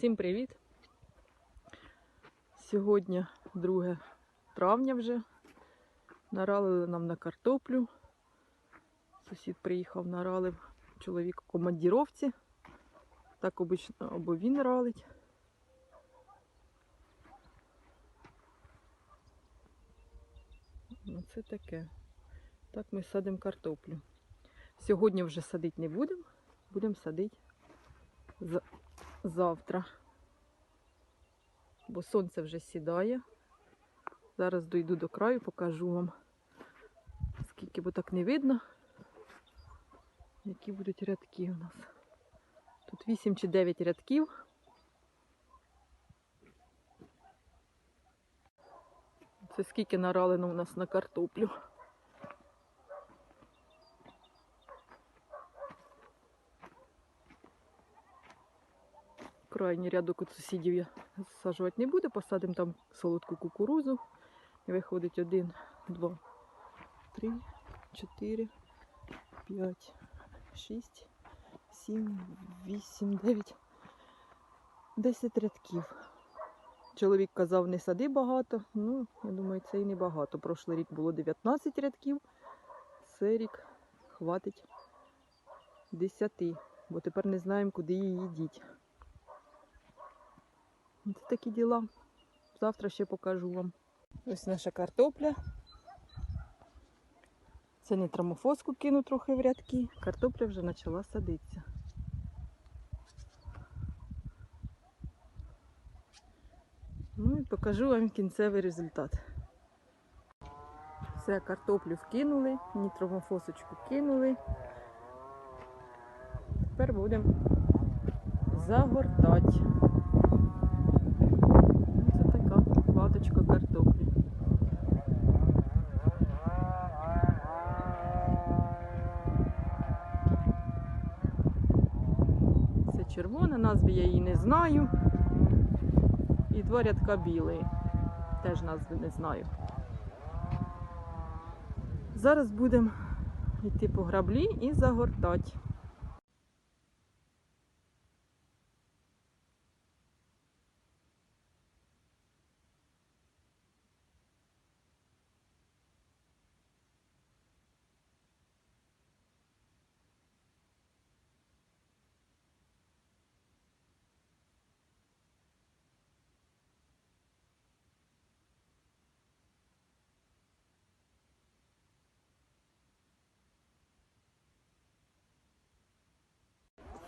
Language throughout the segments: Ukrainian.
Всім привіт! Сьогодні 2 травня вже. Наралили нам на картоплю. Сусід приїхав, наралив чоловік у командіровці. Так обично або він ралить. Ну, це таке. Так ми садимо картоплю. Сьогодні вже садити не будемо, будемо садити за- завтра. Бо сонце вже сідає. Зараз дойду до краю, покажу вам, скільки бо так не видно, які будуть рядки у нас. Тут 8 чи 9 рядків. Це скільки наралено у нас на картоплю. Крайній рядок от сусідів я засаджувати не буду, посадимо там солодку кукурузу. І виходить один, два, три, чотири, п'ять, шість, сім, вісім, дев'ять, десять рядків. Чоловік казав, не сади багато. Ну, я думаю, це і не багато. Прошлий рік було 19 рядків. Цей рік хватить 10, бо тепер не знаємо, куди її діть. Це такі діла. Завтра ще покажу вам. Ось наша картопля. Це не трамофоску кину трохи в рядки. Картопля вже почала садитися. Ну і покажу вам кінцевий результат. Все, картоплю вкинули, нітромофосочку кинули. Тепер будемо загортати. Це така латочка картоплі. Це червона, назви я її не знаю. І два рядка білий. Теж назви не знаю. Зараз будемо йти по граблі і загортати.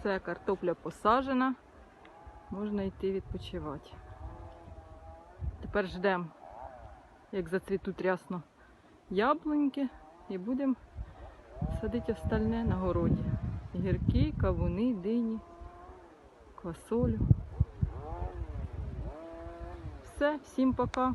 Все, картопля посажена. Можна йти відпочивати. Тепер ждемо, як зацвітуть рясно яблуньки, і будемо садити остальне на городі. Гірки, кавуни, дині, квасолю. Все, всім пока.